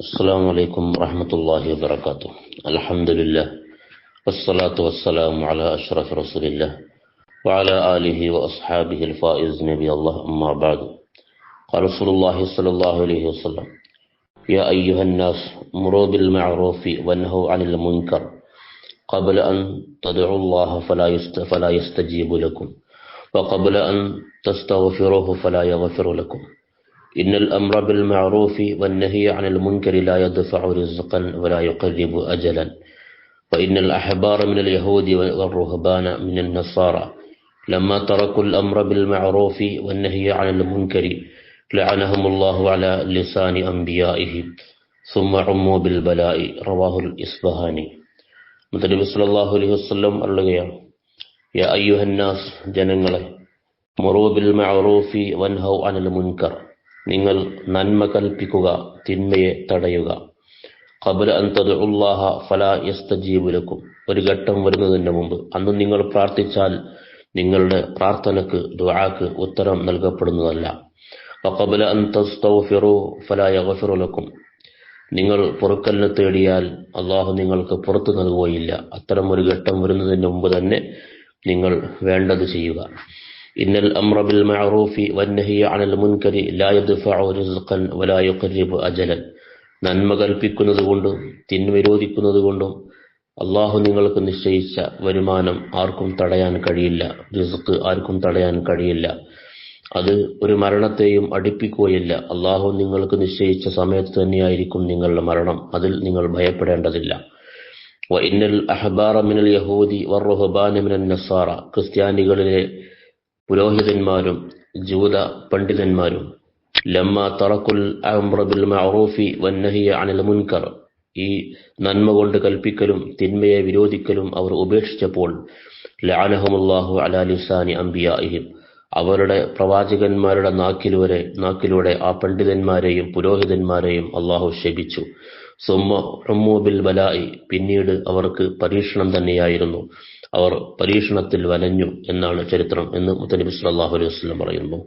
السلام عليكم ورحمة الله وبركاته. الحمد لله والصلاة والسلام على أشرف رسول الله وعلى آله وأصحابه الفائز نبي الله أما بعد. قال رسول الله صلى الله عليه وسلم يا أيها الناس مروا بالمعروف وانهوا عن المنكر. قبل أن تدعوا الله فلا, يست فلا يستجيب لكم. وقبل أن تستغفروه فلا يغفر لكم. إن الأمر بالمعروف والنهي عن المنكر لا يدفع رزقا ولا يقرب أجلا وإن الأحبار من اليهود والرهبان من النصارى لما تركوا الأمر بالمعروف والنهي عن المنكر لعنهم الله على لسان أنبيائه ثم عموا بالبلاء رواه الإصبهاني മുത്തനബി സല്ലല്ലാഹു അലൈഹി വസല്ലം പറയുകയാണ് യാ അയ്യുഹന്നാസ് ജനങ്ങളെ മുറൂബിൽ മഅറൂഫി വൻഹൗ അനിൽ മുൻകർ നിങ്ങൾ നന്മ കൽപ്പിക്കുക തിന്മയെ തടയുക. ഖബർ അൻ ഫല ഫലാ യസ്തജീബു ലക്കും. ഒരു ഘട്ടം വരുന്നതിന് മുമ്പ് അന്ന് നിങ്ങൾ പ്രാർത്ഥിച്ചാൽ നിങ്ങളുടെ പ്രാർത്ഥനക്ക് ദുആക്ക് ഉത്തരം നൽകപ്പെടുന്നതല്ല. വഖബല അൻ ഫല ഫലാ യഗ്ഫിറു ലക്കും. നിങ്ങൾ പുറക്കല്ല തേടിയാൽ അള്ളാഹു നിങ്ങൾക്ക് പുറത്തു നൽകുകയില്ല. അത്തരം ഒരു ഘട്ടം വരുന്നതിന് മുമ്പ് തന്നെ നിങ്ങൾ വേണ്ടത് ചെയ്യുക. ഇന്നൽ അമ്ര ബിൽ മഅറൂഫി عن المنكر മുൻകരി ലാ رزقا ولا യുഖർരിബു അജലൻ നന്മ കൽപ്പിക്കുന്നതുകൊണ്ടും തിന്മ വിരോധിക്കുന്നതുകൊണ്ടും അള്ളാഹു നിങ്ങൾക്ക് നിശ്ചയിച്ച വരുമാനം ആർക്കും തടയാൻ കഴിയില്ല റിസ്ക് ആർക്കും തടയാൻ കഴിയില്ല. അത് ഒരു മരണത്തെയും അടുപ്പിക്കുകയില്ല. അള്ളാഹു നിങ്ങൾക്ക് നിശ്ചയിച്ച സമയത്ത് തന്നെയായിരിക്കും നിങ്ങളുടെ മരണം. അതിൽ നിങ്ങൾ ഭയപ്പെടേണ്ടതില്ല. ഇന്നൽ അഹബാറ മിനൽ യഹൂദി വർറുഹബാന മിനൽ നസാറ ക്രിസ്ത്യാനികളിലെ പുരോഹിതന്മാരും ജൂത പണ്ഡിതന്മാരും ലമ്മ തറക്കുൽ അംറ ബിൽ മഅറൂഫി വന്നഹിയ അനിൽ മുൻകർ ഈ നന്മ കൊണ്ട് കൽപ്പിക്കലും തിന്മയെ വിരോധിക്കലും അവർ ഉപേക്ഷിച്ചപ്പോൾ ലാനഹമുല്ലാഹു അലാ ലിസാനി അംബിയാഇഹിം. അവരുടെ പ്രവാചകന്മാരുടെ നാക്കിലൂടെ നാക്കിലൂടെ ആ പണ്ഡിതന്മാരെയും പുരോഹിതന്മാരെയും അള്ളാഹു ശപിച്ചു സുമ്മ ബിൽ ബലായി പിന്നീട് അവർക്ക് പരീക്ഷണം തന്നെയായിരുന്നു. അവർ പരീക്ഷണത്തിൽ വലഞ്ഞു എന്നാണ് ചരിത്രം എന്ന് മുത്തനബി സല്ലല്ലാഹു അലൈഹി വസല്ലം പറയുന്നു.